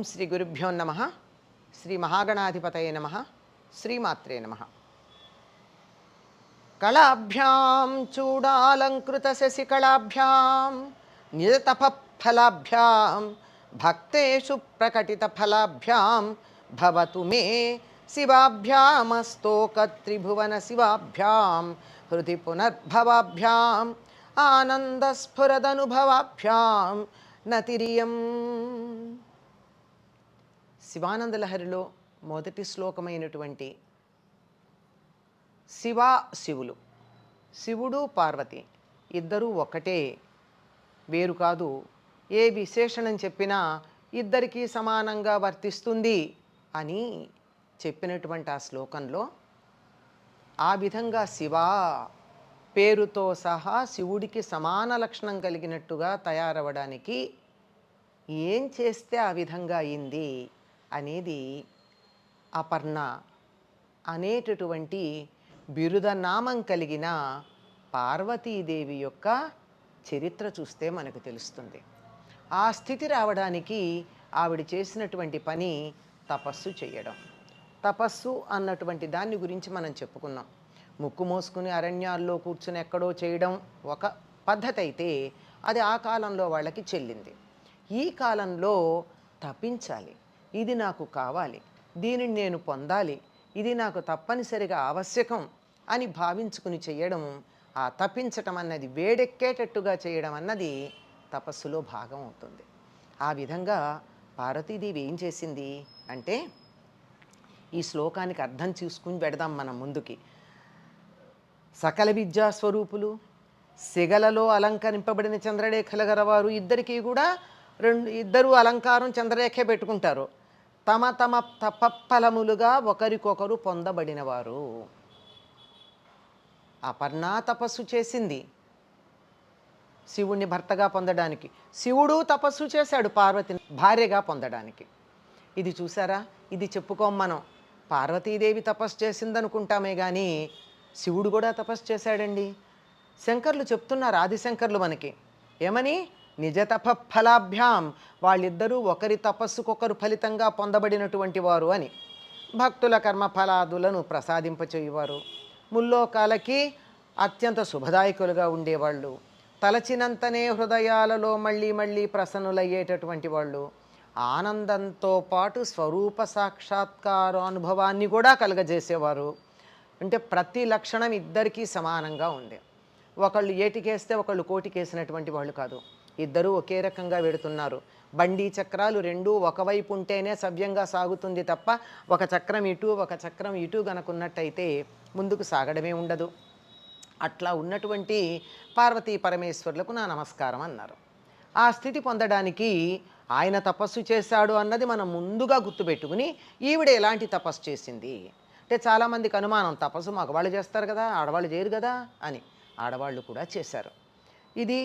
ఓం శ్రీ గురుభ్యో నమ. శ్రీ మహాగణాధిపతయ నమ. శ్రీమాత్రే నమ. కళాభ్యాం చూడాలంకృత శశికళాభ్యాం నిజతపఫలాభ్యాం భక్తేషు ప్రకటిత ఫలాభ్యాం భవతు మే శివాభ్యామస్తోకత్రిభువన శివాభ్యాం హృది పునర్భవాభ్యాం ఆనందస్ఫురదనుభవాభ్యాం నతిరియం. శివానంద లహరిలో మొదటి శ్లోకమైనటువంటి శివ శివులు. శివుడు పార్వతి ఇద్దరూ ఒకటే. వేరు కాదు. ఏ విశేషణం చెప్పినా ఇద్దరికీ సమానంగా వర్తిస్తుంది అని చెప్పినటువంటి ఆ శ్లోకంలో ఆ విధంగా శివ పేరుతో సహా శివుడికి సమాన లక్షణం కలిగినట్టుగా తయారవడానికి ఏం చేస్తే ఆ విధంగా అయింది? అనేది అపర్ణ అనేటటువంటి బిరుదనామం కలిగిన పార్వతీదేవి యొక్క చరిత్ర చూస్తే మనకు తెలుస్తుంది. ఆ స్థితి రావడానికి ఆవిడ చేసినటువంటి పని తపస్సు చేయడం. తపస్సు అన్నటువంటి దాన్ని గురించి మనం చెప్పుకున్నాం. ముక్కు మోసుకుని అరణ్యాల్లో కూర్చుని ఎక్కడో చేయడం ఒక పద్ధతి అయితే అది ఆ కాలంలో వాళ్ళకి చెల్లింది. ఈ కాలంలో తపించాలి. ఇది నాకు కావాలి దీనిని నేను పొందాలి ఇది నాకు తప్పనిసరిగా ఆవశ్యకం అని భావించుకుని చేయడం ఆ తప్పించటం అన్నది వేడెక్కేటట్టుగా చేయడం అన్నది తపస్సులో భాగం అవుతుంది. ఆ విధంగా పార్వతీదేవి ఏం చేసింది అంటే ఈ శ్లోకానికి అర్థం చూసుకుని పెడదాం మనం ముందుకి. సకల విద్యాస్వరూపులు సిగలలో అలంకరింపబడిన చంద్రరేఖల గలవారు ఇద్దరికీ కూడా రెండు ఇద్దరు అలంకారం చంద్రరేఖే పెట్టుకుంటారు. తమ తమ తపఫలములుగా ఒకరికొకరు పొందబడినవారు. అపర్ణ తపస్సు చేసింది శివుణ్ణి భర్తగా పొందడానికి. శివుడు తపస్సు చేశాడు పార్వతిని భార్యగా పొందడానికి. ఇది చూసారా ఇది చెప్పుకోం మనం. పార్వతీదేవి తపస్సు చేసిందనుకుంటామే కానీ శివుడు కూడా తపస్సు చేశాడండి. శంకర్లు చెప్తున్నారు ఆదిశంకర్లు మనకి. ఏమని? నిజ తపఫలాభ్యాం వాళ్ళిద్దరూ ఒకరి తపస్సుకొకరు ఫలితంగా పొందబడినటువంటి వారు అని. భక్తుల కర్మ ఫలాదులను ప్రసాదింపచేయువారు. ముల్లోకాలకి అత్యంత శుభదాయకులుగా ఉండేవాళ్ళు. తలచినంతనే హృదయాలలో మళ్ళీ మళ్ళీ ప్రసన్నులయ్యేటటువంటి వాళ్ళు. ఆనందంతో పాటు స్వరూప సాక్షాత్కార అనుభవాన్ని కూడా కలుగజేసేవారు. అంటే ప్రతి లక్షణం ఇద్దరికీ సమానంగా ఉంది ఒకళ్ళు ఏటికేస్తే ఒకళ్ళు కోటికేసినటువంటి వాళ్ళు కాదు. ఇద్దరూ ఒకే రకంగా వెడుతున్నారు. బండి చక్రాలు రెండూ ఒకవైపు ఉంటేనే సవ్యంగా సాగుతుంది తప్ప ఒక చక్రం ఇటు ఒక చక్రం ఇటు గనుకున్నట్టయితే ముందుకు సాగడమే ఉండదు. అట్లా ఉన్నటువంటి పార్వతీ పరమేశ్వరులకు నా నమస్కారం అన్నారు. ఆ స్థితి పొందడానికి ఆయన తపస్సు చేశాడు అన్నది మనం ముందుగా గుర్తుపెట్టుకుని ఈవిడ ఎలాంటి తపస్సు చేసింది? అంటే చాలామందికి అనుమానం తపస్సు మగవాళ్ళు చేస్తారు కదా ఆడవాళ్ళు చేయరు కదా అని ఆడవాళ్ళు కూడా చేశారు. ఇది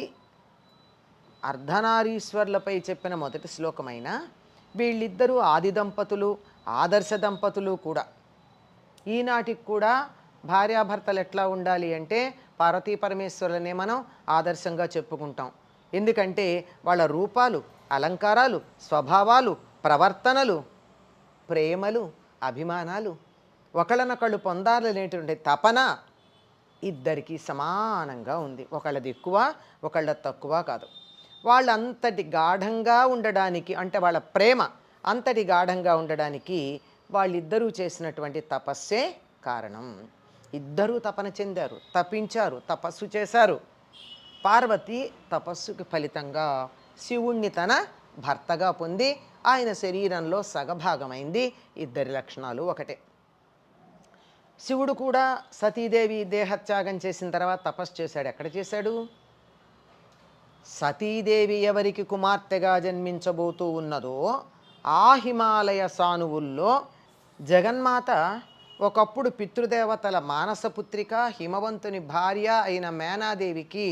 అర్ధనారీశ్వర్లపై చెప్పిన మొదటి శ్లోకమైన వీళ్ళిద్దరూ ఆది దంపతులు ఆదర్శ దంపతులు కూడా. ఈనాటికి కూడా భార్యాభర్తలు ఎట్లా ఉండాలి అంటే పార్వతీ పరమేశ్వరులనే మనం ఆదర్శంగా చెప్పుకుంటాం. ఎందుకంటే వాళ్ళ రూపాలు అలంకారాలు స్వభావాలు ప్రవర్తనలు ప్రేమలు అభిమానాలు ఒకళ్ళనొకళ్ళు పొందాలనేటువంటి తపన ఇద్దరికీ సమానంగా ఉంది. ఒకళ్ళది ఎక్కువ ఒకళ్ళది తక్కువ కాదు. వాళ్ళు అంతటి గాఢంగా ఉండడానికి అంటే వాళ్ళ ప్రేమ అంతటి గాఢంగా ఉండడానికి వాళ్ళిద్దరూ చేసినటువంటి తపస్సే కారణం. ఇద్దరూ తపన చెందారు తపించారు తపస్సు చేశారు. పార్వతి తపస్సుకి ఫలితంగా శివుణ్ణి తన భర్తగా పొంది ఆయన శరీరంలో సగభాగమైంది. ఇద్దరి లక్షణాలు ఒకటే. శివుడు కూడా సతీదేవి దేహత్యాగం చేసిన తర్వాత తపస్సు చేశాడు. ఎక్కడ చేశాడు? సతీదేవి ఎవరికి కుమార్తెగా జన్మించబోతూ ఉన్నదో ఆ హిమాలయ సానువుల్లో జగన్మాత ఒకప్పుడు పితృదేవతల మానసపుత్రిక హిమవంతుని భార్య అయిన మేనాదేవికి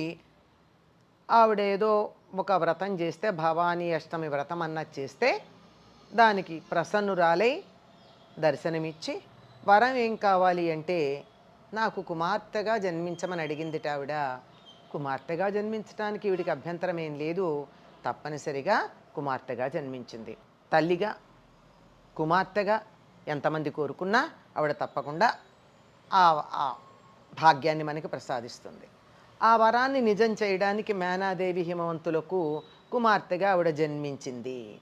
ఆవిడేదో ఒక వ్రతం చేస్తే భవానీ అష్టమి వ్రతం అన్నది చేస్తే దానికి ప్రసన్నురాలై దర్శనమిచ్చి వరం ఏం కావాలి అంటే నాకు కుమార్తెగా జన్మించమని అడిగిందిట ఆవిడ. కుమార్తెగా జన్మించడానికి వీడికి అభ్యంతరం ఏం లేదు. తప్పనిసరిగా కుమార్తెగా జన్మించింది. తల్లిగా కుమార్తెగా ఎంతమంది కోరుకున్నా ఆవిడ తప్పకుండా ఆ ఆ భాగ్యాన్ని మనకి ప్రసాదిస్తుంది. ఆ వరాన్ని నిజం చేయడానికి మేనాదేవి హిమవంతులకు కుమార్తెగా ఆవిడ జన్మించింది.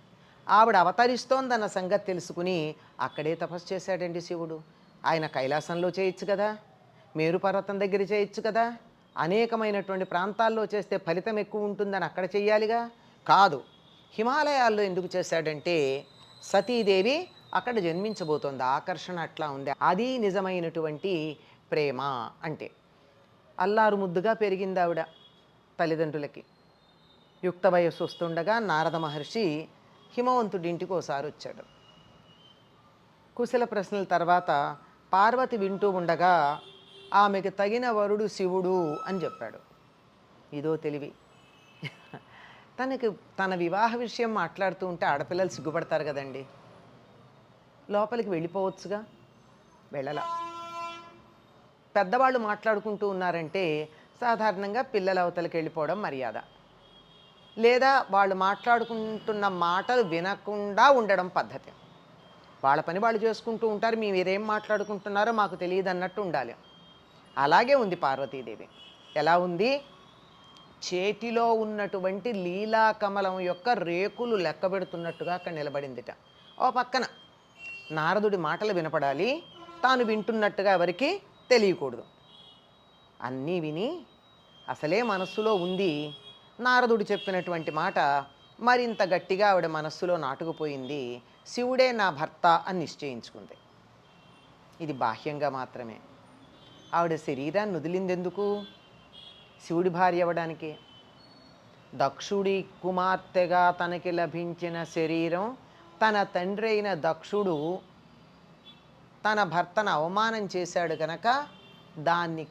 ఆవిడ అవతరిస్తోందన్న సంగతి తెలుసుకుని అక్కడే తపస్సు చేశాడండి శివుడు. ఆయన కైలాసంలో చేయొచ్చు కదా. మేరు పర్వతం దగ్గర చేయొచ్చు కదా. అనేకమైనటువంటి ప్రాంతాల్లో చేస్తే ఫలితం ఎక్కువ ఉంటుందని అక్కడ చెయ్యాలిగా? కాదు. హిమాలయాల్లో ఎందుకు చేశాడంటే సతీదేవి అక్కడ జన్మించబోతోంది. ఆకర్షణ అట్లా ఉంది. అది నిజమైనటువంటి ప్రేమ అంటే. అల్లారు ముద్దుగా పెరిగింది ఆవిడ తల్లిదండ్రులకి. యుక్త వయస్సు వస్తుండగా నారద మహర్షి హిమవంతుడింటికి ఒకసారి వచ్చాడు. కుశల ప్రశ్నల తర్వాత పార్వతి వింటూ ఉండగా ఆమెకు తగిన వరుడు శివుడు అని చెప్పాడు. ఇదో తెలివి. తనకి తన వివాహ విషయం మాట్లాడుతూ ఉంటే ఆడపిల్లలు సిగ్గుపడతారు కదండి. లోపలికి వెళ్ళిపోవచ్చుగా? వెళ్ళలా. పెద్దవాళ్ళు మాట్లాడుకుంటూ ఉన్నారంటే సాధారణంగా పిల్లల అవతలకి వెళ్ళిపోవడం మర్యాద. లేదా వాళ్ళు మాట్లాడుకుంటున్న మాటలు వినకుండా ఉండడం పద్ధతి. వాళ్ళ పని వాళ్ళు చేసుకుంటూ ఉంటారు. మేము మీరేం మాట్లాడుకుంటున్నారో మాకు తెలియదు అన్నట్టు ఉండాలి. అలాగే ఉంది పార్వతీదేవి. ఎలా ఉంది? చేతిలో ఉన్నటువంటి లీలా కమలం యొక్క రేకులు లెక్క పెడుతున్నట్టుగా అక్కడ నిలబడిందిట. ఓ పక్కన నారదుడి మాటలు వినపడాలి తాను వింటున్నట్టుగా ఎవరికి తెలియకూడదు. అన్నీ విని అసలే మనస్సులో ఉంది నారదుడు చెప్పినటువంటి మాట మరింత గట్టిగా ఆవిడ మనస్సులో నాటుకుపోయింది శివుడే నా భర్త అని నిశ్చయించుకుంది. ఇది బాహ్యంగా మాత్రమే. ఆవిడ శరీరాన్ని వదిలిందెందుకు? శివుడి భార్య అవ్వడానికి. దక్షుడి కుమార్తెగా తనకి లభించిన శరీరం తన తండ్రి అయిన దక్షుడు తన భర్తను అవమానం చేశాడు కనుక దాన్ని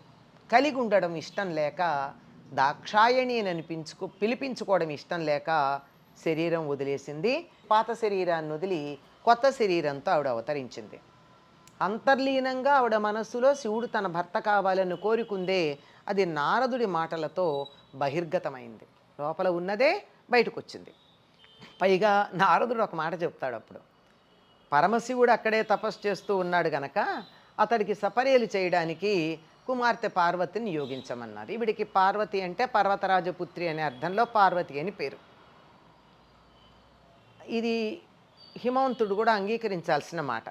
కలిగి ఉండడం ఇష్టం లేక దాక్షాయణి అని అనిపించుకు పిలిపించుకోవడం ఇష్టం లేక శరీరం వదిలేసింది. పాత శరీరాన్ని వదిలి కొత్త శరీరంతో ఆవిడ అవతరించింది. అంతర్లీనంగా ఆవిడ మనస్సులో శివుడు తన భర్త కావాలని కోరుకుందే అది నారదుడి మాటలతో బహిర్గతమైంది. లోపల ఉన్నదే బయటకు వచ్చింది పైగా నారదుడు ఒక మాట చెప్తాడు అప్పుడు. పరమశివుడు అక్కడే తపస్సు చేస్తూ ఉన్నాడు గనక అతడికి సపర్యలు చేయడానికి కుమార్తె పార్వతిని నియోగించమన్నారు ఈవిడికి పార్వతి అంటే పర్వతరాజపుత్రి అనే అర్థంలో పార్వతి అని పేరు. ఇది హిమవంతుడు కూడా అంగీకరించాల్సిన మాట.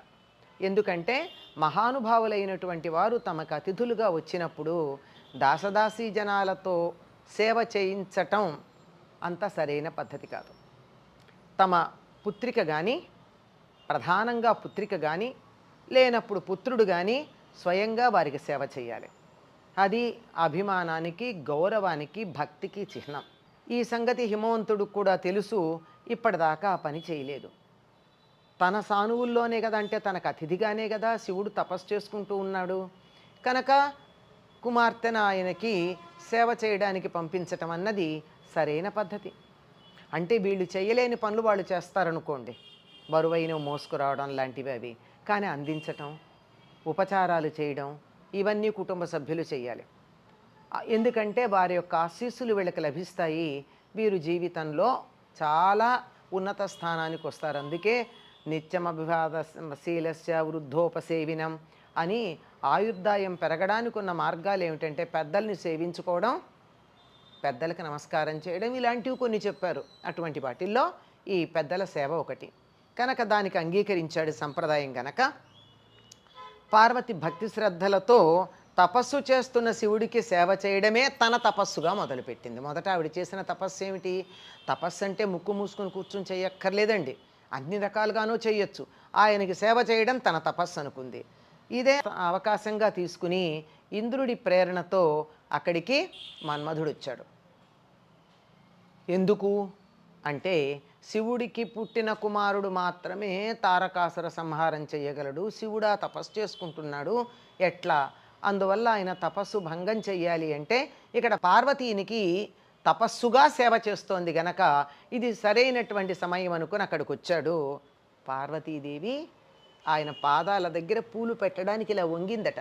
ఎందుకంటే మహానుభావులైనటువంటి వారు తమకు అతిథులుగా వచ్చినప్పుడు దాసదాసీ జనాలతో సేవ చేయించటం అంత సరైన పద్ధతి కాదు. తమ పుత్రిక కానీ ప్రధానంగా పుత్రిక కానీ లేనప్పుడు పుత్రుడు కానీ స్వయంగా వారికి సేవ చేయాలి. అది అభిమానానికి గౌరవానికి భక్తికి చిహ్నం. ఈ సంగతి హిమవంతుడు కూడా తెలుసు ఇప్పటిదాకా ఆ పని చేయలేదు. తన సానువుల్లోనే కదా అంటే తనకు అతిథిగానే కదా శివుడు తపస్సు చేసుకుంటూ ఉన్నాడు. కనుక కుమార్తెను ఆయనకి సేవ చేయడానికి పంపించటం అన్నది సరైన పద్ధతి. అంటే వీళ్ళు చేయలేని పనులు వాళ్ళు చేస్తారనుకోండి. బరువైన మోసుకురావడం లాంటివి అవి. కానీ అందించటం ఉపచారాలు చేయడం ఇవన్నీ కుటుంబ సభ్యులు చేయాలి. ఎందుకంటే వారి యొక్క ఆశీస్సులు వీళ్ళకి లభిస్తాయి. వీరు జీవితంలో చాలా ఉన్నత స్థానానికి వస్తారు. అందుకే నిత్యమభివాదశీలస్య వృద్ధోపసేవినం అని ఆయుర్దాయం పెరగడానికి ఉన్న మార్గాలు ఏమిటంటే పెద్దల్ని సేవించుకోవడం పెద్దలకు నమస్కారం చేయడం ఇలాంటివి కొన్ని చెప్పారు అటువంటి వాటిల్లో ఈ పెద్దల సేవ ఒకటి. కనుక దానికి అంగీకరించాడు సంప్రదాయం గనక. పార్వతి భక్తి శ్రద్ధలతో తపస్సు చేస్తున్న శివుడికి సేవ చేయడమే తన తపస్సుగా మొదలుపెట్టింది. మొదట ఆవిడ చేసిన తపస్సు ఏమిటి? తపస్సు అంటే ముక్కు మూసుకుని కూర్చుని చేయక్కర్లేదండి. అన్ని రకాలుగానూ చేయొచ్చు. ఆయనకి సేవ చేయడం తన తపస్సు అనుకుంది. ఇదే అవకాశంగా తీసుకుని ఇంద్రుడి ప్రేరణతో అక్కడికి మన్మధుడు వచ్చాడు ఎందుకు? అంటే శివుడికి పుట్టిన కుమారుడు మాత్రమే తారకాసుర సంహారం చేయగలడు. శివుడా తపస్సు చేసుకుంటున్నాడు. ఎట్లా? అందువల్ల ఆయన తపస్సు భంగం చెయ్యాలి అంటే ఇక్కడ పార్వతీనికి తపస్సుగా సేవ చేస్తోంది గనక ఇది సరైనటువంటి సమయం అనుకుని అక్కడికి వచ్చాడు. పార్వతీదేవి ఆయన పాదాల దగ్గర పూలు పెట్టడానికి ఇలా వంగిందట.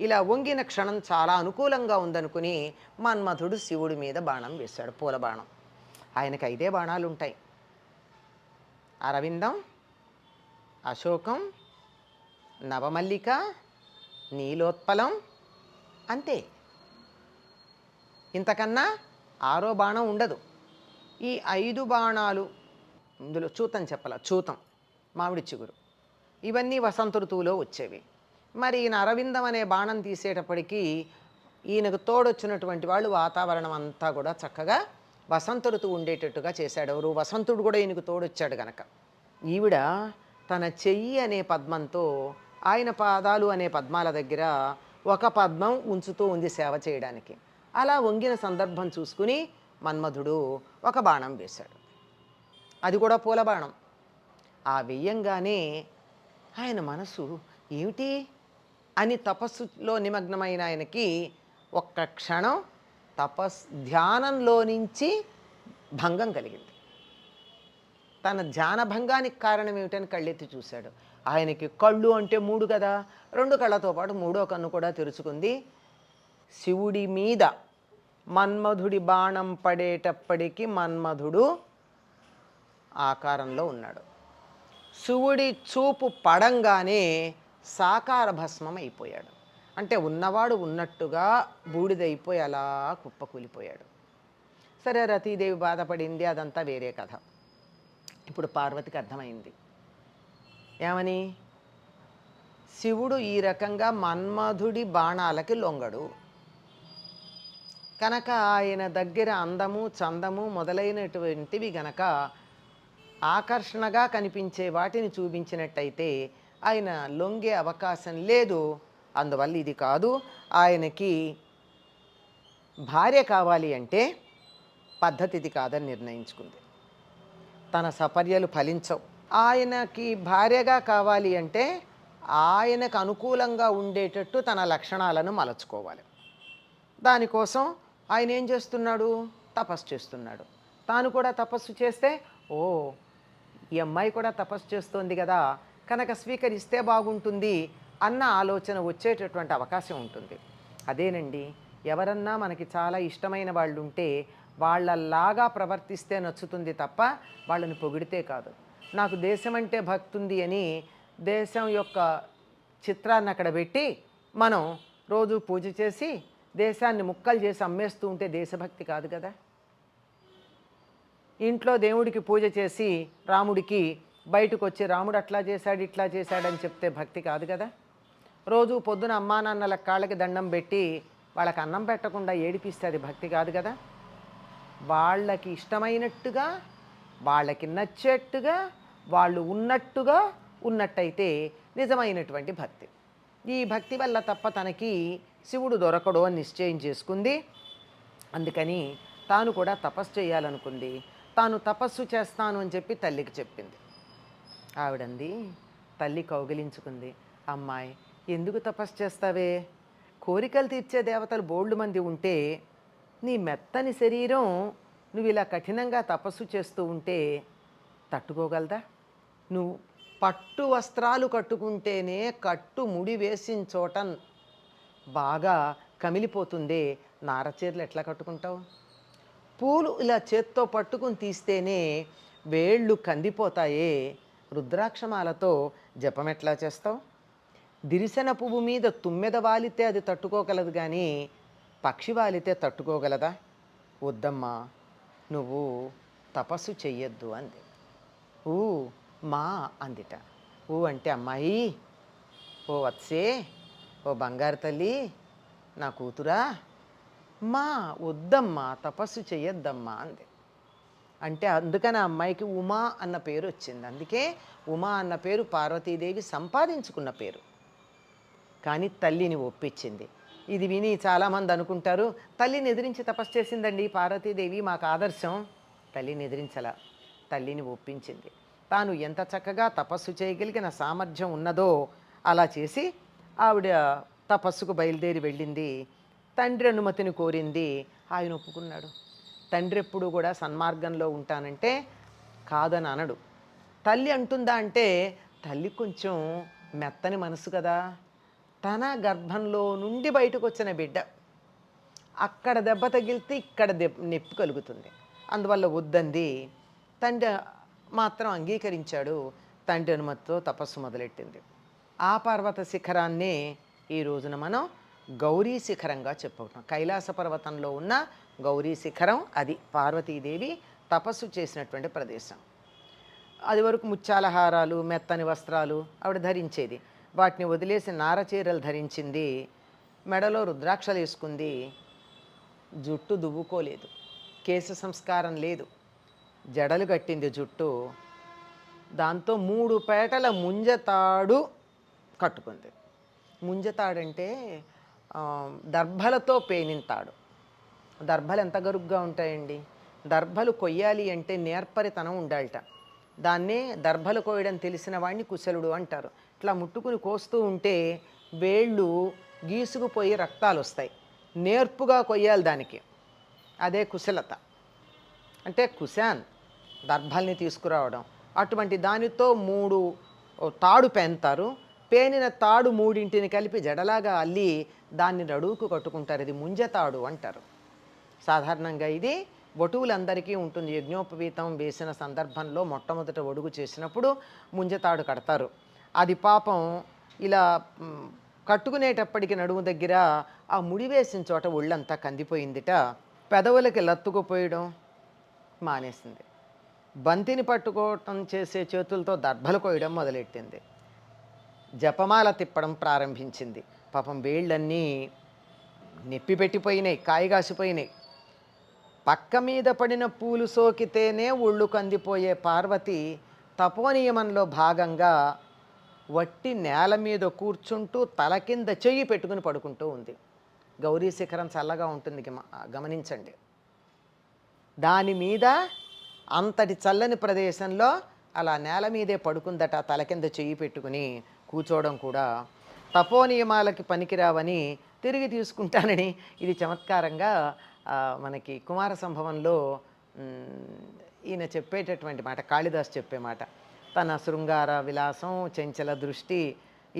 ఇలా వంగిన క్షణం చాలా అనుకూలంగా ఉందనుకుని మన్మథుడు శివుడి మీద బాణం వేశాడు పూల బాణం. ఆయనకి ఐదే బాణాలు ఉంటాయి అరవిందం అశోకం నవమల్లిక నీలోత్పలం అంతే. ఇంతకన్నా ఆరో బాణం ఉండదు. ఈ ఐదు బాణాలు ఇందులో చూతం చెప్పాల? చూతం. మామిడి చిగురు. ఇవన్నీ వసంత ఋతువులో వచ్చేవి. మరి ఈయన అరవిందం అనే బాణం తీసేటప్పటికీ ఈయనకు తోడొచ్చినటువంటి వాళ్ళు వాతావరణం అంతా కూడా చక్కగా వసంత ఋతువు ఉండేటట్టుగా చేశాడు ఎవరు? వసంతుడు కూడా ఈయనకు తోడొచ్చాడు గనక. ఈవిడ తన చెయ్యి అనే పద్మంతో ఆయన పాదాలు అనే పద్మాల దగ్గర ఒక పద్మం ఉంచుతూ ఉంది సేవ చేయడానికి. అలా వంగిన సందర్భం చూసుకుని మన్మధుడు ఒక బాణం వేశాడు. అది కూడా పూల బాణం. ఆ వెయ్యంగానే ఆయన మనసు ఏమిటి? అని తపస్సులో నిమగ్నమైన ఆయనకి ఒక్క క్షణం తపస్ ధ్యానంలో నుంచి భంగం కలిగింది. తన ధ్యాన భంగానికి కారణం ఏమిటని కళ్ళెత్తి చూశాడు. ఆయనకి కళ్ళు అంటే మూడు కదా. రెండు కళ్ళతో పాటు మూడో కన్ను కూడా తెరుచుకుంది. శివుడి మీద మన్మధుడి బాణం పడేటప్పటికి మన్మధుడు ఆకారంలో ఉన్నాడు. శివుడి చూపు పడంగానే సాకార భస్మం అయిపోయాడు అంటే ఉన్నవాడు ఉన్నట్టుగా బూడిదైపోయి అలా కుప్పకూలిపోయాడు. సరే రతీదేవి బాధపడింది అదంతా వేరే కథ. ఇప్పుడు పార్వతికి అర్థమైంది. ఏమని? శివుడు ఈ రకంగా మన్మధుడి బాణాలకి లొంగడు. కనుక ఆయన దగ్గర అందము చందము మొదలైనటువంటివి గనక ఆకర్షణగా కనిపించే వాటిని చూపించినట్టయితే ఆయన లొంగే అవకాశం లేదు. అందువల్ల ఇది కాదు ఆయనకి భార్య కావాలి అంటే పద్ధతిది కాదని నిర్ణయించుకుంది. తన సపర్యలు ఫలించవు. ఆయనకి భార్యగా కావాలి అంటే ఆయనకు అనుకూలంగా ఉండేటట్టు తన లక్షణాలను మలచుకోవాలి. దానికోసం ఆయన ఏం చేస్తున్నాడు? తపస్సు చేస్తున్నాడు. తాను కూడా తపస్సు చేస్తే ఓ ఈ అమ్మాయి కూడా తపస్సు చేస్తోంది కదా కనుక స్వీకరిస్తే బాగుంటుంది అన్న ఆలోచన వచ్చేటటువంటి అవకాశం ఉంటుంది. అదేనండి ఎవరన్నా మనకి చాలా ఇష్టమైన వాళ్ళు ఉంటే వాళ్ళలాగా ప్రవర్తిస్తే నచ్చుతుంది తప్ప వాళ్ళని పొగిడితే కాదు. నాకు దేశం అంటే భక్తుంది అని దేశం యొక్క చిత్రాన్ని అక్కడ పెట్టి మనం రోజు పూజ చేసి దేశాన్ని ముక్కలు చేసి అమ్మేస్తూ ఉంటే దేశభక్తి కాదు కదా? ఇంట్లో దేవుడికి పూజ చేసి రాముడికి బయటకు వచ్చి రాముడు అట్లా చేశాడు ఇట్లా చేశాడని చెప్తే భక్తి కాదు కదా? రోజు పొద్దున అమ్మా నాన్నల కాళ్ళకి దండం పెట్టి వాళ్ళకి అన్నం పెట్టకుండా ఏడిపిస్తే అది భక్తి కాదు కదా? వాళ్ళకి ఇష్టమైనట్టుగా వాళ్ళకి నచ్చేట్టుగా వాళ్ళు ఉన్నట్టుగా ఉన్నట్టయితే నిజమైనటువంటి భక్తి. ఈ భక్తి వల్ల తప్ప తనకి శివుడు దొరకడు అని నిశ్చయం చేసుకుంది. అందుకని తాను కూడా తపస్సు చేయాలనుకుంది. తాను తపస్సు చేస్తాను అని చెప్పి తల్లికి చెప్పింది. ఆవిడంది తల్లి కౌగిలించుకుంది. అమ్మాయి ఎందుకు తపస్సు చేస్తావే? కోరికలు తీర్చే దేవతలు బోల్డు మంది ఉంటే నీ మెత్తని శరీరం నువ్వు ఇలా కఠినంగా తపస్సు చేస్తూ ఉంటే తట్టుకోగలదా? నువ్వు పట్టు వస్త్రాలు కట్టుకుంటేనే కట్టు ముడి వేసిన చోట బాగా కమిలిపోతుందే. నారచీరలు ఎట్లా కట్టుకుంటావు? పూలు ఇలా చేత్తో పట్టుకుని తీస్తేనే వేళ్ళు కందిపోతాయే. రుద్రాక్షమాలతో జపం ఎట్లా చేస్తావు? దిరిసెన పువ్వు మీద తుమ్మెద వాలితే అది తట్టుకోగలదు కానీ పక్షి వాలితే తట్టుకోగలదా? వద్దమ్మా నువ్వు తపస్సు చెయ్యొద్దు అంది. ఊ మా అందిట. ఊ అంటే అమ్మాయి ఓ వత్సే. ఓ బంగారు తల్లి నా కూతురా మా వద్దమ్మా తపస్సు చెయ్యొద్దమ్మా అంది. అంటే అందుకని ఆ అమ్మాయికి ఉమా అన్న పేరు వచ్చింది. అందుకే ఉమా అన్న పేరు పార్వతీదేవి సంపాదించుకున్న పేరు. కానీ తల్లిని ఒప్పించింది. ఇది విని చాలామంది అనుకుంటారు తల్లిని ఎదిరించి తపస్సు చేసిందండి పార్వతీదేవి మాకు ఆదర్శం. తల్లిని ఎదిరించల తల్లిని ఒప్పించింది. తాను ఎంత చక్కగా తపస్సు చేయగలిగిన సామర్థ్యం ఉన్నదో అలా చేసి ఆవిడ తపస్సుకు బయలుదేరి వెళ్ళింది. తండ్రి అనుమతిని కోరింది. ఆయన ఒప్పుకున్నాడు. తండ్రి ఎప్పుడు కూడా సన్మార్గంలో ఉంటానంటే కాదని అనడు. తల్లి అంటుందా అంటే తల్లి కొంచెం మెత్తని మనసు కదా. తన గర్భంలో నుండి బయటకు వచ్చిన బిడ్డ. అక్కడ దెబ్బ తగిలితే ఇక్కడ దెబ్బ నొప్పి కలుగుతుంది. అందువల్ల వద్దంది. తండ్రి మాత్రం అంగీకరించాడు. తండ్రి అనుమతితో తపస్సు మొదలెట్టింది. ఆ పర్వత శిఖరాన్నే ఈ రోజున మనం గౌరీ శిఖరంగా చెప్పుకుంటాం కైలాస పర్వతంలో ఉన్న గౌరీ శిఖరం అది పార్వతీదేవి తపస్సు చేసినటువంటి ప్రదేశం. అది వరకు ముత్యాల హారాలు మెత్తని వస్త్రాలు ఆవిడ ధరించేది. వాటిని వదిలేసి నారచీరలు ధరించింది మెడలో రుద్రాక్షలు వేసుకుంది జుట్టు దువ్వుకోలేదు కేశ సంస్కారం లేదు జడలు కట్టింది జుట్టు. దాంతో మూడు పేటల ముంజతాడు కట్టుకుంది. ముంజతాడంటే దర్భలతో పేనింతాడు. దర్భలు ఎంత గరుగ్గా ఉంటాయండి. దర్భలు కొయ్యాలి అంటే నేర్పరితనం ఉండాలట. దాన్నే దర్భలు కోయడం తెలిసిన వాడిని కుశలుడు అంటారు. ఇట్లా ముట్టుకుని కోస్తూ ఉంటే వేళ్ళు గీసుకుపోయి రక్తాలు వస్తాయి నేర్పుగా కొయ్యాలి దానికి. అదే కుశలత. అంటే కుశాన్ దర్భల్ని తీసుకురావడం. అటువంటి దానితో మూడు తాడు పెంతారు. పేనిన తాడు మూడింటిని కలిపి జడలాగా అల్లి దాన్ని నడువుకు కట్టుకుంటారు. ఇది ముంజతాడు అంటారు. సాధారణంగా ఇది వటువులందరికీ ఉంటుంది. యజ్ఞోపవీతం వేసిన సందర్భంలో మొట్టమొదట ఒడుగు చేసినప్పుడు ముంజతాడు కడతారు. అది పాపం ఇలా కట్టుకునేటప్పటికి నడుము దగ్గర ఆ ముడి వేసిన చోట ఒళ్ళంతా కందిపోయిందిట. పెదవులకి లత్తుకుపోయడం మానేసింది. బంతిని పట్టుకోవటం చేసే చేతులతో దర్భలు కోయడం మొదలెట్టింది. జపమాల తిప్పడం ప్రారంభించింది. పాపం వేళ్ళన్నీ నెప్పి పెట్టిపోయినాయి కాయగాసిపోయినాయి. పక్క మీద పడిన పూలు సోకితేనే ఒళ్ళు కందిపోయే పార్వతి తపోనియమంలో భాగంగా వట్టి నేల మీద కూర్చుంటూ తల కింద చెయ్యి పెట్టుకుని పడుకుంటూ ఉంది. గౌరీ శిఖరం చల్లగా ఉంటుంది గమ- గమనించండి. దాని మీద అంతటి చల్లని ప్రదేశంలో అలా నేల మీదే పడుకుందట తల కింద చెయ్యి పెట్టుకుని కూర్చోవడం కూడా తపోనియమాలకి పనికిరావని తిరిగి తీసుకుంటానని ఇది చమత్కారంగా మనకి కుమార సంభవంలో ఈయన చెప్పేటటువంటి మాట కాళిదాస్ చెప్పే మాట. తన శృంగార విలాసం చెంచల దృష్టి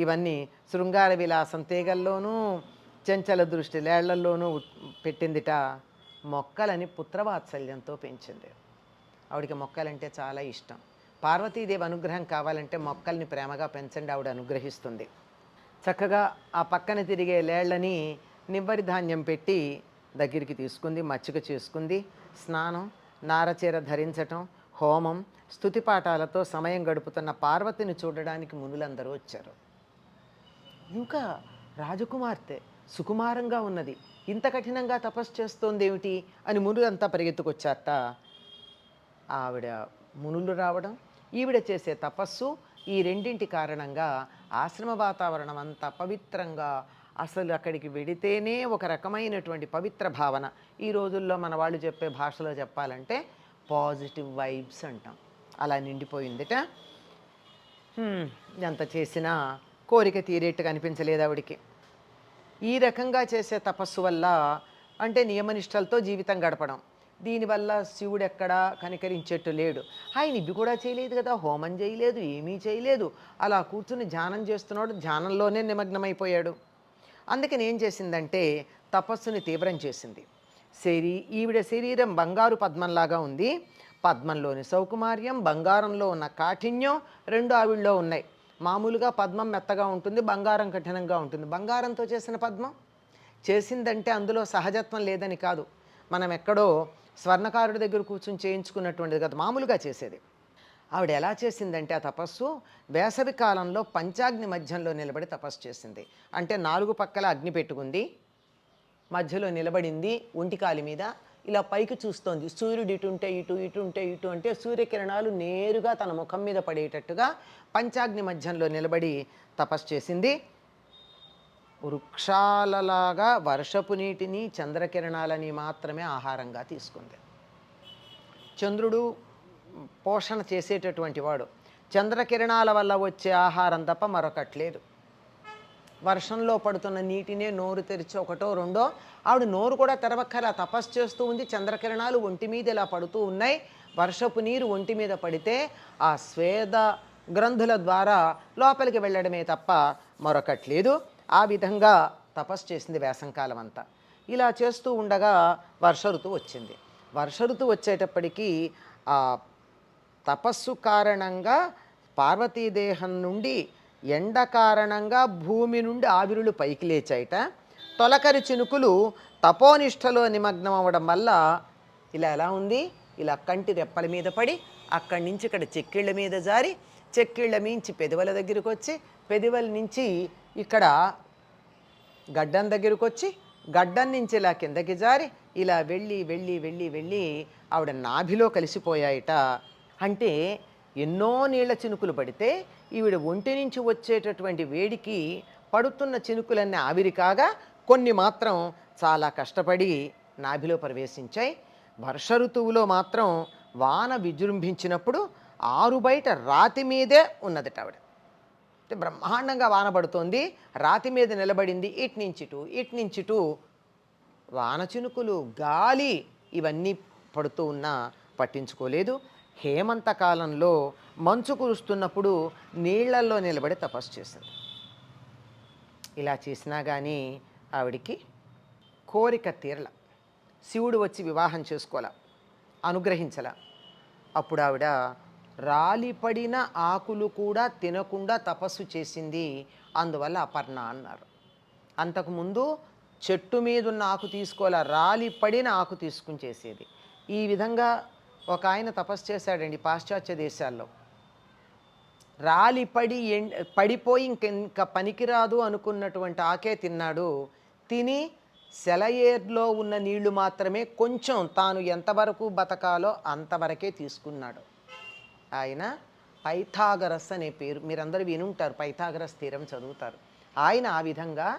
ఇవన్నీ శృంగార విలాసం తీగల్లోనూ చెంచల దృష్టి లేళ్ళల్లోనూ పెట్టిందిట మొక్కలని పుత్రవాత్సల్యంతో పెంచింది. ఆవిడికి మొక్కలంటే చాలా ఇష్టం. పార్వతీదేవి అనుగ్రహం కావాలంటే మొక్కల్ని ప్రేమగా పెంచండి ఆవిడ అనుగ్రహిస్తుంది. చక్కగా ఆ పక్కన తిరిగే లేళ్ళని నివ్వరి ధాన్యం పెట్టి దగ్గరికి తీసుకుంది మచ్చిక చేసుకుంది. స్నానం నారచీర ధరించటం హోమం స్తుతి పాఠాలతో సమయం గడుపుతున్న పార్వతిని చూడడానికి మునులందరూ వచ్చారు. ఇంకా రాజకుమార్తె సుకుమారంగా ఉన్నది. ఇంత కఠినంగా తపస్సు చేస్తోంది ఏమిటి అని మునులంతా పరిగెత్తుకొచ్చారట. ఆవిడ మునులు రావడం ఈవిడ చేసే తపస్సు ఈ రెండింటి కారణంగా ఆశ్రమ వాతావరణం అంతా పవిత్రంగా అసలు అక్కడికి వెడితేనే ఒక రకమైనటువంటి పవిత్ర భావన. ఈ రోజుల్లో మన వాళ్ళు చెప్పే భాషలో చెప్పాలంటే పాజిటివ్ వైబ్స్ అంటాం. అలా నిండిపోయిందిట. ఎంత చేసినా కోరిక తీరేట్టుగా అనిపించలేదు ఆవిడికి. ఈ రకంగా చేసే తపస్సు వల్ల అంటే నియమనిష్టలతో జీవితం గడపడం. దీనివల్ల శివుడు ఎక్కడా కనికరించేట్టు లేడు. ఆయన ఇవి కూడా చేయలేదు కదా హోమం చేయలేదు ఏమీ చేయలేదు. అలా కూర్చుని ధ్యానం చేస్తున్నాడు ధ్యానంలోనే నిమగ్నమైపోయాడు. అందుకని ఏం చేసిందంటే తపస్సుని తీవ్రం చేసింది. శరీ ఈవిడ శరీరం బంగారు పద్మంలాగా ఉంది. పద్మంలోని సౌకుమార్యం బంగారంలో ఉన్న కాఠిన్యం రెండు ఆవిడలో ఉన్నాయి. మామూలుగా పద్మం మెత్తగా ఉంటుంది బంగారం కఠినంగా ఉంటుంది. బంగారంతో చేసిన పద్మం? చేసిందంటే అందులో సహజత్వం లేదని కాదు. మనం ఎక్కడో స్వర్ణకారుడి దగ్గర కూర్చుని చేయించుకున్నటువంటిది కదా మామూలుగా చేసేది. ఆవిడ ఎలా చేసిందంటే ఆ తపస్సు వేసవి కాలంలో పంచాగ్ని మధ్యంలో నిలబడి తపస్సు చేసింది. అంటే నాలుగు పక్కల అగ్ని పెట్టుకుంది మధ్యలో నిలబడింది ఒంటికాలి మీద ఇలా పైకి చూస్తోంది. సూర్యుడు ఇటుంటే ఇటు ఇటుంటే ఇటు అంటే సూర్యకిరణాలు నేరుగా తన ముఖం మీద పడేటట్టుగా పంచాగ్ని మధ్యంలో నిలబడి తపస్సు చేసింది. వృక్షాలలాగా వర్షపు నీటిని చంద్రకిరణాలని మాత్రమే ఆహారంగా తీసుకుంది. చంద్రుడు పోషణ చేసేటటువంటి వాడు. చంద్రకిరణాల వల్ల వచ్చే ఆహారం తప్ప మరొకట్లేదు వర్షంలో పడుతున్న నీటినే నోరు తెరిచి ఒకటో రెండో ఆవిడ నోరు కూడా తెరవక్కలా తపస్సు చేస్తూ ఉంది. చంద్రకిరణాలు ఒంటి మీద ఇలా పడుతూ ఉన్నాయి. వర్షపు నీరు ఒంటి మీద పడితే ఆ స్వేద గ్రంథుల ద్వారా లోపలికి వెళ్ళడమే తప్ప మరొకట్లేదు ఆ విధంగా తపస్సు చేసింది వేసంకాలం అంతా ఇలా చేస్తూ ఉండగా వర్ష ఋతువు వచ్చింది. వర్ష ఋతువు వచ్చేటప్పటికీ ఆ తపస్సు కారణంగా పార్వతీదేహం నుండి ఎండ కారణంగా భూమి నుండి ఆవిరులు పైకి లేచాయట. తొలకరి చినుకులు తపోనిష్టలో నిమగ్నం అవ్వడం వల్ల ఇలా ఎలా ఉంది? ఇలా కంటి రెప్పల మీద పడి అక్కడి నుంచి ఇక్కడ చెక్కిళ్ళ మీద జారి చెక్కిళ్ళ మించి పెదవుల దగ్గరికి వచ్చి పెదవుల నుంచి ఇక్కడ గడ్డం దగ్గరకు వచ్చి గడ్డం నుంచి ఇలా కిందకి జారి ఇలా వెళ్ళి వెళ్ళి వెళ్ళి వెళ్ళి ఆవిడ నాభిలో కలిసిపోయాయట. అంటే ఎన్నో నీళ్ళ చినుకులు పడితే ఈవిడ ఒంటి నుంచి వచ్చేటటువంటి వేడికి పడుతున్న చినుకులన్నీ ఆవిరి కాగా కొన్ని మాత్రం చాలా కష్టపడి నాభిలో ప్రవేశించాయి. వర్ష ఋతువులో మాత్రం వాన విజృంభించినప్పుడు ఆరు బయట రాతి మీదే ఉన్నదట ఆవిడ. అంటే బ్రహ్మాండంగా వాన పడుతోంది రాతి మీద నిలబడింది ఇటు నుంచి ఇటు ఇటు నుంచి ఇటు. వాన చినుకులు గాలి ఇవన్నీ పడుతూ ఉన్నా పట్టించుకోలేదు. హేమంత కాలంలో మంచు కురుస్తున్నప్పుడు నీళ్ళల్లో నిలబడి తపస్సు చేసింది. ఇలా చేసినా కానీ ఆవిడికి కోరిక తీరల. శివుడు వచ్చి వివాహం చేసుకోవాల అనుగ్రహించల. అప్పుడు ఆవిడ రాలిపడిన ఆకులు కూడా తినకుండా తపస్సు చేసింది. అందువల్ల అపర్ణ అన్నారు. అంతకుముందు చెట్టు మీద ఉన్న ఆకు తీసుకోవాల? రాలిపడిన ఆకు తీసుకుని చేసేది. ఈ విధంగా ఒక ఆయన తపస్సు చేశాడండి పాశ్చాత్య దేశాల్లో. రాలిపడి ఎండ్ పడిపోయి ఇంక పనికిరాదు అనుకున్నటువంటి ఆకే తిన్నాడు. తిని సెలయేర్లో ఉన్న నీళ్ళు మాత్రమే కొంచెం తాను ఎంతవరకు బతకాలో అంతవరకే తీసుకున్నాడు. ఆయన పైథాగరస్ అనే పేరు మీరందరూ వినుంటారు పైథాగరస్ తీరం చదువుతారు. ఆయన ఆ విధంగా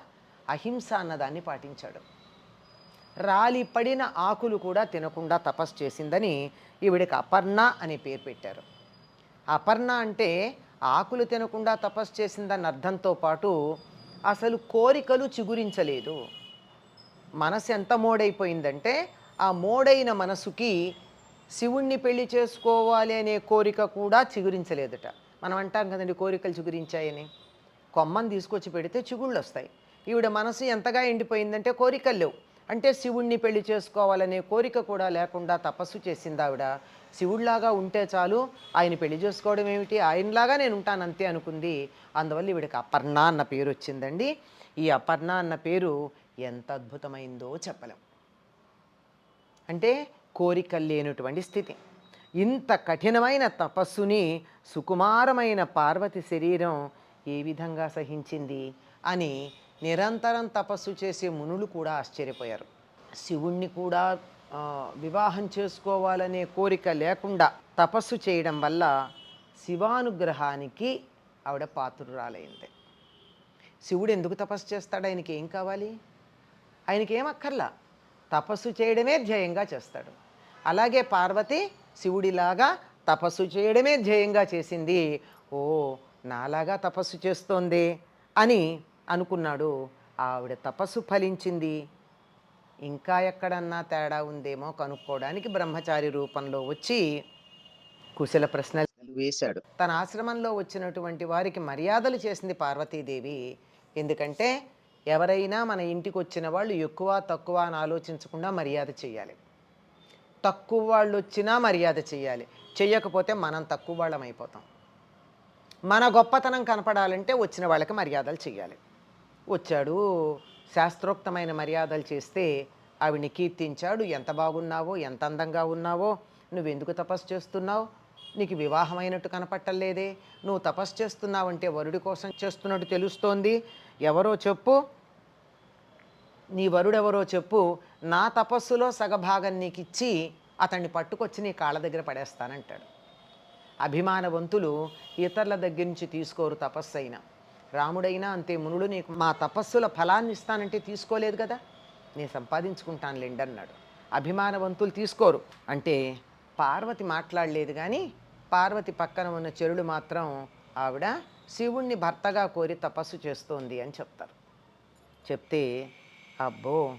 అహింస అన్నదాన్ని పాటించాడు. రాలిపడిన ఆకులు కూడా తినకుండా తపస్సు చేసిందని ఈవిడికి అపర్ణ అనే పేరు పెట్టారు. అపర్ణ అంటే ఆకులు తినకుండా తపస్సు చేసిందన్న అర్థంతో పాటు అసలు కోరికలు చిగురించలేదు. మనసు ఎంత మోడైపోయిందంటే ఆ మోడైన మనసుకి శివుణ్ణి పెళ్ళి చేసుకోవాలి అనే కోరిక కూడా చిగురించలేదట. మనం అంటాం కదండి కోరికలు చిగురించాయని. కొమ్మని తీసుకొచ్చి పెడితే చిగుళ్ళు వస్తాయి. ఈవిడ మనసు ఎంతగా ఎండిపోయిందంటే కోరికలు లేవు. అంటే శివుణ్ణి పెళ్ళి చేసుకోవాలనే కోరిక కూడా లేకుండా తపస్సు చేసింది ఆవిడ. శివుడిలాగా ఉంటే చాలు ఆయన పెళ్ళి చేసుకోవడం ఏమిటి? ఆయనలాగా నేను ఉంటాను అంతే అనుకుంది. అందువల్ల ఈవిడకి అపర్ణ అన్న పేరు వచ్చిందండి. ఈ అపర్ణ అన్న పేరు ఎంత అద్భుతమైందో చెప్పలేం. అంటే కోరికలు లేనటువంటి స్థితి. ఇంత కఠినమైన తపస్సుని సుకుమారమైన పార్వతి శరీరం ఏ విధంగా సహించింది అని నిరంతరం తపస్సు చేసే మునులు కూడా ఆశ్చర్యపోయారు. శివుణ్ణి కూడా వివాహం చేసుకోవాలనే కోరిక లేకుండా తపస్సు చేయడం వల్ల శివానుగ్రహానికి ఆవిడ పాత్రురాలైంది. శివుడు ఎందుకు తపస్సు చేస్తాడు? ఆయనకి ఏం కావాలి? ఆయనకి ఏం అక్కర్లా? తపస్సు చేయడమే ధ్యేయంగా చేస్తాడు. అలాగే పార్వతి శివుడిలాగా తపస్సు చేయడమే ధ్యేయంగా చేసింది. ఓ నాలాగా తపస్సు చేస్తోంది అని అనుకున్నాడు. ఆవిడ తపస్సు ఫలించింది. ఇంకా ఎక్కడన్నా తేడా ఉందేమో కనుక్కోవడానికి బ్రహ్మచారి రూపంలో వచ్చి కుశల ప్రశ్నలు వేశాడు. తన ఆశ్రమంలో వచ్చినటువంటి వారికి మర్యాదలు చేసింది పార్వతీదేవి. ఎందుకంటే ఎవరైనా మన ఇంటికి వచ్చిన వాళ్ళు ఎక్కువ తక్కువ అని ఆలోచించకుండా మర్యాద చేయాలి. తక్కువ వాళ్ళు వచ్చినా మర్యాద చేయాలి చేయకపోతే మనం తక్కువ వాళ్ళం అయిపోతాం. మన గొప్పతనం కనపడాలంటే వచ్చిన వాళ్ళకి మర్యాదలు చేయాలి వచ్చాడు శాస్త్రోక్తమైన మర్యాదలు చేస్తే ఆవిడ్ని కీర్తించాడు. ఎంత బాగున్నావో ఎంత అందంగా ఉన్నావో నువ్వెందుకు తపస్సు చేస్తున్నావు? నీకు వివాహమైనట్టు కనపట్టలేదే. నువ్వు తపస్సు చేస్తున్నావంటే వరుడి కోసం చేస్తున్నట్టు తెలుస్తోంది. ఎవరో చెప్పు. నీ వరుడెవరో చెప్పు నా తపస్సులో సగభాగం నీకు ఇచ్చి అతన్ని పట్టుకొచ్చి నీ కాళ్ళ దగ్గర పడేస్తానంటాడు. అభిమానవంతులు ఇతరుల దగ్గర నుంచి తీసుకోరు తపస్సు అయినా రాముడైనా అంతే మునుడు నీకు మా తపస్సుల ఫలాన్ని ఇస్తానంటే తీసుకోలేదు కదా? నేను సంపాదించుకుంటాను లేండి అన్నాడు. అభిమానవంతులు తీసుకోరు. అంటే పార్వతి మాట్లాడలేదు కానీ పార్వతి పక్కన ఉన్న చెరుడు మాత్రం ఆవిడ శివుణ్ణి భర్తగా కోరి తపస్సు చేస్తోంది అని చెప్తారు. చెప్తే అబ్బో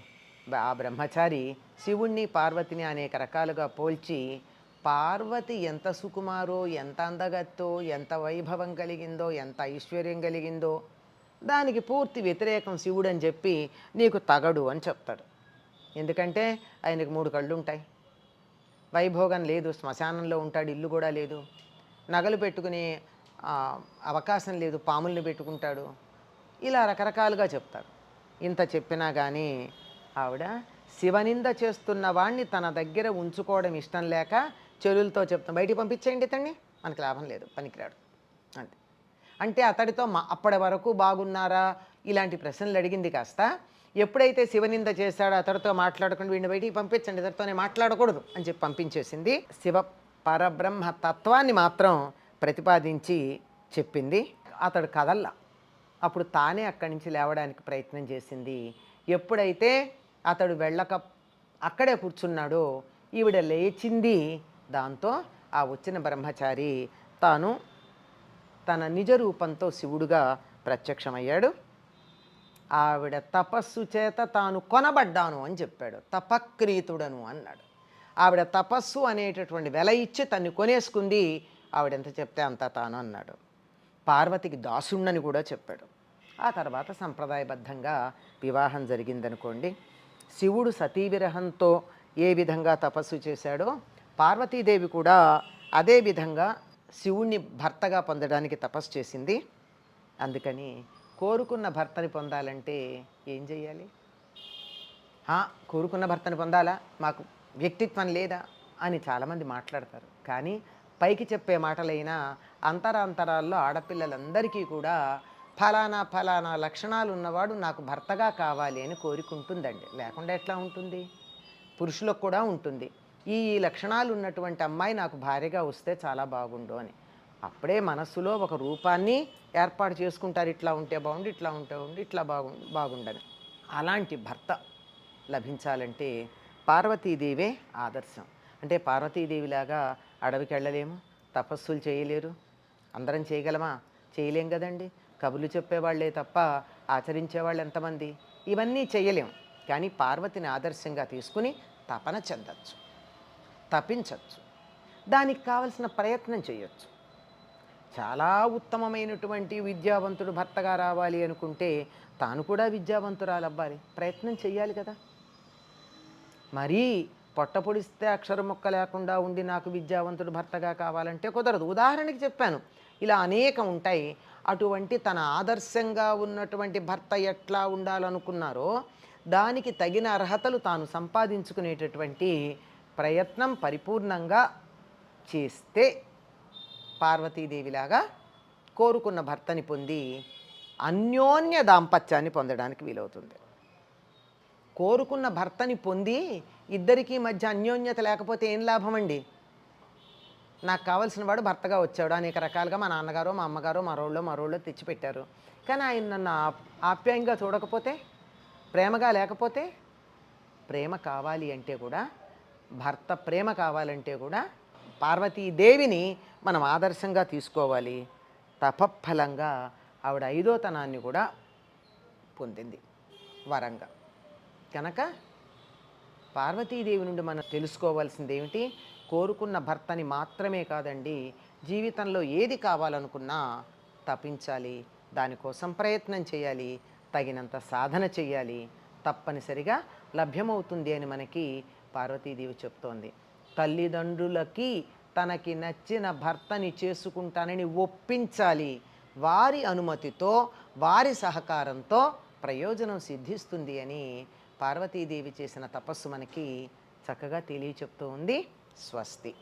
ఆ బ్రహ్మచారి శివుణ్ణి పార్వతిని అనేక రకాలుగా పోల్చి పార్వతి ఎంత సుకుమారో ఎంత అందగత్తో ఎంత వైభవం కలిగిందో ఎంత ఐశ్వర్యం కలిగిందో దానికి పూర్తి వ్యతిరేకం శివుడు అని చెప్పి నీకు తగడు అని చెప్తాడు. ఎందుకంటే ఆయనకు మూడు కళ్ళు ఉంటాయి వైభోగం లేదు శ్మశానంలో ఉంటాడు ఇల్లు కూడా లేదు. నగలు పెట్టుకునే అవకాశం లేదు పాముల్ని పెట్టుకుంటాడు. ఇలా రకరకాలుగా చెప్తాడు. ఇంత చెప్పినా కానీ ఆవిడ శివనింద చేస్తున్న వాణ్ణి తన దగ్గర ఉంచుకోవడం ఇష్టం లేక చెరువులతో చెప్తాం. బయటికి పంపించేయండి ఇతన్ని. మనకి లాభం లేదు. పనికిరాడు. అంతే. అంటే అతడితో మా అప్పటి వరకు బాగున్నారా? ఇలాంటి ప్రశ్నలు అడిగింది కాస్త. ఎప్పుడైతే శివనింద చేశాడో అతడితో మాట్లాడకుండా వీడిని బయటికి పంపించండి. ఇతడితోనే మాట్లాడకూడదు అని చెప్పి పంపించేసింది. శివ పరబ్రహ్మ తత్వాన్ని మాత్రం ప్రతిపాదించి చెప్పింది. అతడు కదల్లా. అప్పుడు తానే అక్కడి నుంచి లేవడానికి ప్రయత్నం చేసింది. ఎప్పుడైతే అతడు వెళ్ళక అక్కడే కూర్చున్నాడో ఈవిడ లేచింది. దాంతో ఆ వచ్చిన బ్రహ్మచారి తాను తన నిజ రూపంతో శివుడుగా ప్రత్యక్షమయ్యాడు. ఆవిడ తపస్సు చేత తాను కొనబడ్డాను అని చెప్పాడు. తపక్రీతుడను అన్నాడు. ఆవిడ తపస్సు అనేటటువంటి వెల ఇచ్చి తన్ని కొనేసుకుంది. ఆవిడ ఎంత చెప్తే అంత తాను అన్నాడు. పార్వతికి దాసుణ్ణని కూడా చెప్పాడు. ఆ తర్వాత సంప్రదాయబద్ధంగా వివాహం జరిగిందనుకోండి. శివుడు సతీ విరహంతో ఏ విధంగా తపస్సు చేశాడో పార్వతీదేవి కూడా అదే విధంగా శివుణ్ణి భర్తగా పొందడానికి తపస్సు చేసింది. అందుకని కోరుకున్న భర్తని పొందాలంటే ఏం చెయ్యాలి "ఆ, కోరుకున్న భర్తని పొందాలా? మాకు వ్యక్తిత్వం లేదా? అని చాలామంది మాట్లాడతారు. కానీ పైకి చెప్పే మాటలైనా అంతరాంతరాల్లో ఆడపిల్లలందరికీ కూడా ఫలానా ఫలానా లక్షణాలు ఉన్నవాడు నాకు భర్తగా కావాలి అని కోరికుంటుందండి. లేకుండా ఎట్లా ఉంటుంది? పురుషులకు కూడా ఉంటుంది. ఈ ఈ లక్షణాలు ఉన్నటువంటి అమ్మాయి నాకు భార్యగా వస్తే చాలా బాగుండు అని. అప్పుడే మనస్సులో ఒక రూపాన్ని ఏర్పాటు చేసుకుంటారు. ఇట్లా ఉంటే బాగుండు ఇట్లా ఉంటే ఉండి ఇట్లా బాగు బాగుండని. అలాంటి భర్త లభించాలంటే పార్వతీదేవే ఆదర్శం. అంటే పార్వతీదేవిలాగా అడవికి వెళ్ళలేము తపస్సులు చేయలేరు అందరం చేయగలమా? చేయలేం కదండి. కబుర్లు చెప్పేవాళ్ళే తప్ప ఆచరించేవాళ్ళు ఎంతమంది? ఇవన్నీ చేయలేం. కానీ పార్వతిని ఆదర్శంగా తీసుకుని తపన చెందచ్చు. తపించవచ్చు దానికి కావలసిన ప్రయత్నం చేయొచ్చు. చాలా ఉత్తమమైనటువంటి విద్యావంతుడు భర్తగా రావాలి అనుకుంటే తాను కూడా విద్యావంతురాలు అవ్వాలి ప్రయత్నం చేయాలి కదా. మరీ పొట్ట పొడిస్తే అక్షరం మొక్క లేకుండా ఉండి నాకు విద్యావంతుడు భర్తగా కావాలంటే కుదరదు. ఉదాహరణకి చెప్పాను. ఇలా అనేకం ఉంటాయి. అటువంటి తన ఆదర్శంగా ఉన్నటువంటి భర్త ఎట్లా ఉండాలనుకున్నారో దానికి తగిన అర్హతలు తాను సంపాదించుకునేటటువంటి ప్రయత్నం పరిపూర్ణంగా చేస్తే పార్వతీదేవిలాగా కోరుకున్న భర్తని పొంది అన్యోన్య దాంపత్యాన్ని పొందడానికి వీలవుతుంది. కోరుకున్న భర్తని పొంది ఇద్దరికీ మధ్య అన్యోన్యత లేకపోతే ఏం లాభం అండి నాకు కావలసిన వాడు భర్తగా వచ్చాడు. అనేక రకాలుగా మా నాన్నగారు మా అమ్మగారు మా రోళ్ళు మా రోళ్ళు తెచ్చిపెట్టారు. కానీ ఆయన నన్ను ఆప్యాయంగా చూడకపోతే ప్రేమగా లేకపోతే ప్రేమ కావాలి అంటే కూడా భర్త ప్రేమ కావాలంటే కూడా పార్వతీదేవిని మనం ఆదర్శంగా తీసుకోవాలి. తపఫలంగా ఆవిడ ఐదోతనాన్ని కూడా పొందింది వరంగా. కనుక పార్వతీదేవి నుండి మనం తెలుసుకోవాల్సింది ఏమిటి కోరుకున్న భర్తని మాత్రమే కాదండి జీవితంలో ఏది కావాలనుకున్నా తపించాలి దానికోసం ప్రయత్నం చేయాలి తగినంత సాధన చేయాలి తప్పనిసరిగా లభ్యమవుతుంది అని మనకి పార్వతీదేవి చెప్తోంది. తల్లిదండ్రులకి తనకి నచ్చిన భర్తని చేసుకుంటానని ఒప్పించాలి. వారి అనుమతితో వారి సహకారంతో ప్రయోజనం సిద్ధిస్తుంది అని పార్వతీదేవి చేసిన తపస్సు మనకి చక్కగా తెలియచెప్తూ ఉంది. స్వస్తి.